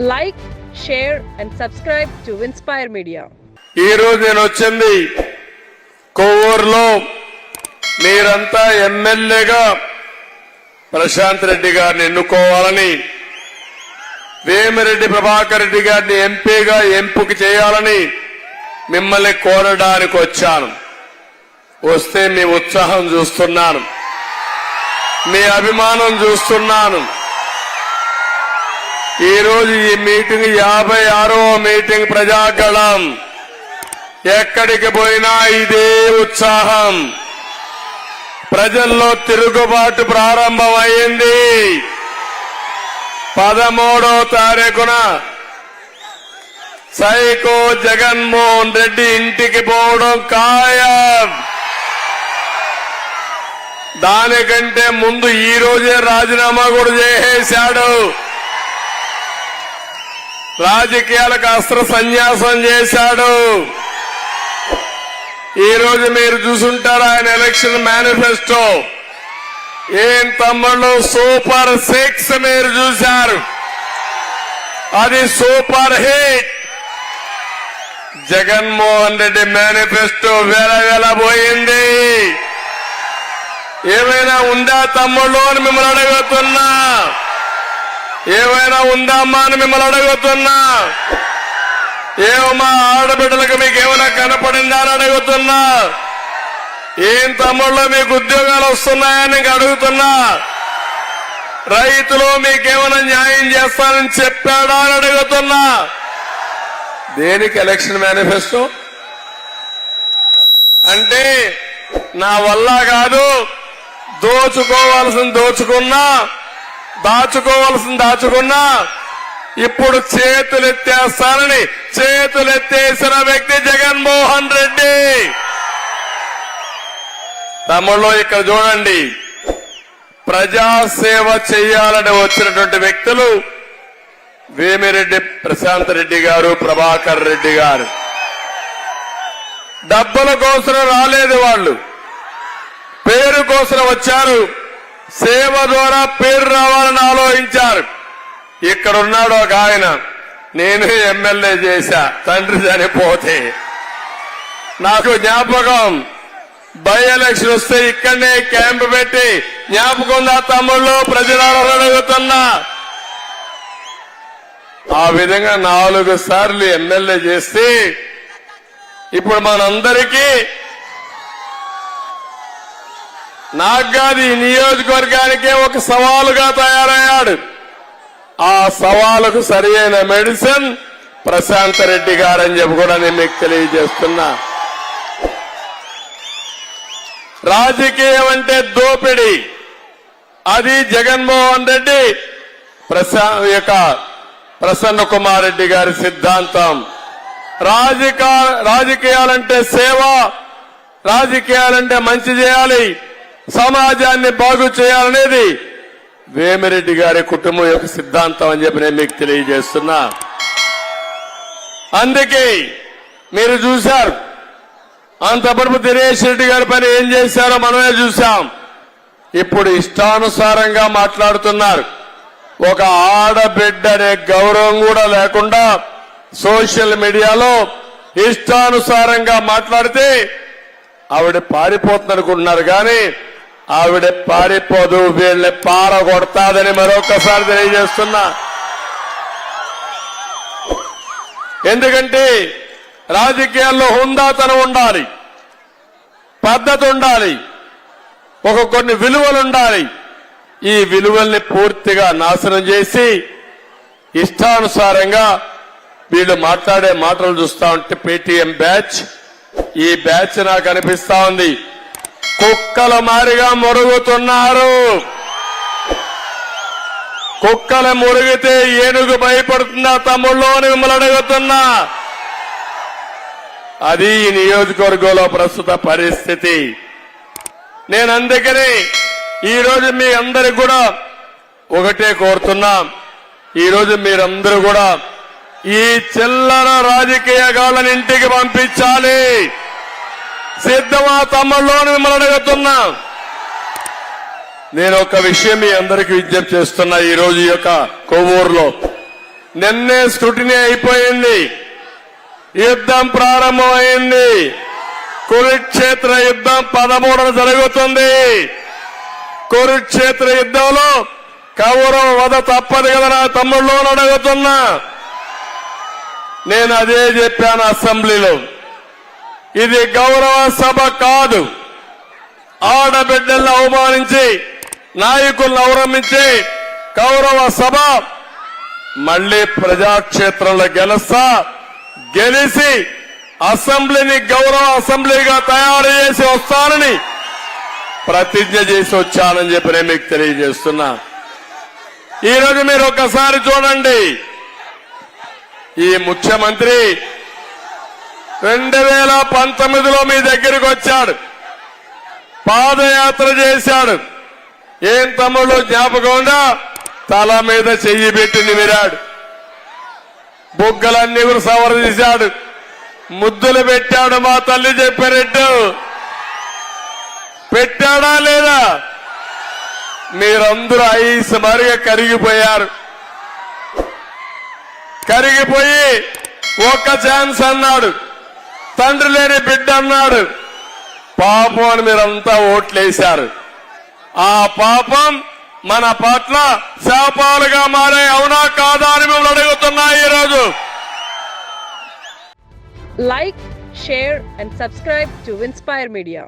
Like share and subscribe to inspire media ఈ రోజు నేను వచ్చింది కొవ్వూరులో. మీరంతా ఎమ్మెల్యేగా ప్రశాంత్ రెడ్డి గారిని ఎన్నుకోవాలని వేమిరెడ్డి ప్రభాకర్ రెడ్డి గారిని ఎంపీగా ఎంపిక చేయాలని మిమ్మల్ని కోరడానికి వచ్చాను. వస్తే మీ ఉత్సాహం చూస్తున్నాను. మీ అభిమానం చూస్తున్నాను. ఈ రోజు ఈ మీటింగ్ యాభై ఆరో మీటింగ్ ప్రజాగళం. ఎక్కడికి పోయినా ఇదే ఉత్సాహం. ప్రజల్లో తిరుగుబాటు ప్రారంభమైంది. పదమూడో తారీఖున సైకో జగన్మోహన్ రెడ్డి ఇంటికి పోవడం ఖాయం. దానికంటే ముందు ఈ రోజే రాజీనామా కూడా చేసేశాడు. రాజకీయాలకు అస్త్ర సన్యాసం చేశాడు. ఈ రోజు మీరు చూసుంటారు ఆయన ఎలక్షన్ మేనిఫెస్టో? ఏం తమ్ముళ్ళు సూపర్ సిక్స్ మీరు చూశారు. అది super hit. Jaganmohan Reddy manifesto వేల వేల పోయింది. ఏమైనా ఉందా తమ్ముళ్ళు అని మిమ్మల్ని అడుగుతున్నా. ఏమైనా ఉందామ్మా అని మిమ్మల్ని అడుగుతున్నా. ఏమమ్మా ఆడబిడ్డలకు మీకు ఏమైనా కనపడిందా అని అడుగుతున్నా. ఏం తమ్ముళ్ళు మీకు ఉద్యోగాలు వస్తున్నాయని అడుగుతున్నా. రైతులు మీకేమైనా న్యాయం చేస్తానని చెప్పాడా అని అడుగుతున్నా. దేనికి ఎలక్షన్ మేనిఫెస్టో? అంటే నా వల్ల కాదు దోచుకోవాల్సింది దోచుకున్నా దాచుకోవాల్సింది దాచుకున్నా ఇప్పుడు చేతులెత్తేస్తానని చేతులెత్తేసిన వ్యక్తి జగన్మోహన్ రెడ్డి. తమలో ఇక్కడ చూడండి. ప్రజాసేవ చేయాలని వచ్చినటువంటి వ్యక్తులు వేమిరెడ్డి ప్రశాంత్ రెడ్డి గారు ప్రభాకర్ రెడ్డి గారు. డబ్బుల కోసం రాలేదు వాళ్ళు. పేరు కోసం వచ్చారు. సేవ ద్వారా పేరు రావాలని ఆలోచించారు. ఇక్కడ ఉన్నాడు ఒక ఆయన. నేను ఎమ్మెల్యే చేశా. తండ్రి చనిపోతే. నాకు జ్ఞాపకం బై ఎలక్షన్ వస్తే ఇక్కడనే క్యాంప్ పెట్టి జ్ఞాపకం ఉందా తమ్ముళ్ళు? ప్రజలను అడుగుతున్నా. ఆ విధంగా నాలుగు సార్లు ఎమ్మెల్యే చేస్తే ఇప్పుడు మనందరికీ నాగ్గాది నియోజకవర్గానికే ఒక సవాలుగా తయారయ్యాడు. ఆ సవాలుకు సరియైన మెడిసిన్ ప్రశాంత్ రెడ్డి గారని చెప్పి కూడా నేను మీకు తెలియజేస్తున్నా. రాజకీయం అంటే దోపిడి. అది జగన్మోహన్ రెడ్డి ప్రశా యొక్క ప్రసన్న కుమార్ రెడ్డి గారి సిద్ధాంతం. రాజకీయాలంటే సేవ రాజకీయాలంటే మంచి చేయాలి. సమాజాన్ని బాగు చేయాలనేది వేమిరెడ్డి గారి కుటుంబం యొక్క సిద్ధాంతం అని చెప్పి నేను మీకు తెలియజేస్తున్నా. అందుకే మీరు చూశారు. అంతపడుపు దినేష్ రెడ్డి గారి పని ఏం చేశారో మనమే చూశాం. ఇప్పుడు ఇష్టానుసారంగా మాట్లాడుతున్నారు. ఒక ఆడబిడ్డ అనే గౌరవం కూడా లేకుండా సోషల్ మీడియాలో ఇష్టానుసారంగా మాట్లాడితే ఆవిడ పారిపోతుందనుకుంటున్నారు. కానీ ఆవిడ పారిపోదు వీళ్ళని పారగొడతాదని మరొకసారి తెలియజేస్తున్నా. ఎందుకంటే రాజకీయాల్లో హుందాతనం ఉండాలి పద్ధతి ఉండాలి ఒక కొన్ని విలువలు ఉండాలి. ఈ విలువల్ని పూర్తిగా నాశనం చేసి ఇష్టానుసారంగా వీళ్ళు మాట్లాడే మాటలు చూస్తా ఉంటే పేటీఎం బ్యాచ్ ఈ బ్యాచ్ నాకు అనిపిస్తా ఉంది. కుక్కల మారిగా మురుగుతున్నారు. కుక్కల మురిగితే ఏనుగు భయపడుతుందా? తమ్ముళ్ళు అని మిమ్మల్ని అడుగుతున్నా. అది ఈ నియోజకవర్గంలో ప్రస్తుత పరిస్థితి. నేను అందుకని ఈ రోజు మీ అందరికి కూడా ఒకటే కోరుతున్నా. ఈ రోజు మీరందరూ కూడా ఈ చిల్లర రాజకీయ గాళ్ళని ఇంటికి పంపించాలి. సిద్ధమా తమ్ముళ్ళు అని మిమ్మల్ని అడుగుతున్నా. నేను ఒక విషయం మీ అందరికీ విజ్ఞప్తి చేస్తున్నా ఈ రోజు యొక్క కొవ్వూరులో. నిన్నే స్క్రూటినీ అయిపోయింది. యుద్ధం ప్రారంభమైంది. కురుక్షేత్ర యుద్ధం పదమూడున జరుగుతుంది. కురుక్షేత్ర యుద్ధంలో కౌరవ వధ తప్పదు కదా నా తమ్ముళ్ళు అడుగుతున్నా. నేను అదే చెప్పాను అసెంబ్లీలో. ఇది గౌరవ సభ కాదు. ఆడబిడ్డలను అవమానించి నాయకులను అవలంబించి గౌరవ సభ మళ్ళీ ప్రజాక్షేత్రంలో గెలుస్తా గెలిచి అసెంబ్లీని గౌరవ అసెంబ్లీగా తయారు చేసి వస్తానని ప్రతిజ్ఞ చేసి వచ్చానని చెప్పి నేను మీకు తెలియజేస్తున్నా. ఈరోజు మీరు ఒక్కసారి చూడండి. ఈ ముఖ్యమంత్రి రెండు వేల పంతొమ్మిదిలో మీ దగ్గరికి వచ్చాడు. పాదయాత్ర చేశాడు. ఏం తమ్ముళ్ళు జ్ఞాపకం తల మీద చెయ్యి పెట్టి నిమిరాడు బుగ్గలన్నీ కూడా సవర తీశాడు. ముద్దులు పెట్టాడు మా తల్లి చెప్పినట్టు పెట్టాడా లేదా? మీరందరూ ఐస్ మరిగా కరిగిపోయారు. కరిగిపోయి ఒక్క ఛాన్స్ అన్నాడు. తండ్రి లేని బిడ్డ అన్నాడు. పాపం అని మీరంతా ఓట్లేశారు. ఆ పాపం మన పట్ల శాపాలుగా మారే అవునా కాదా అని మిమ్మల్ని అడుగుతున్నా ఈరోజు. Like share and subscribe to inspire media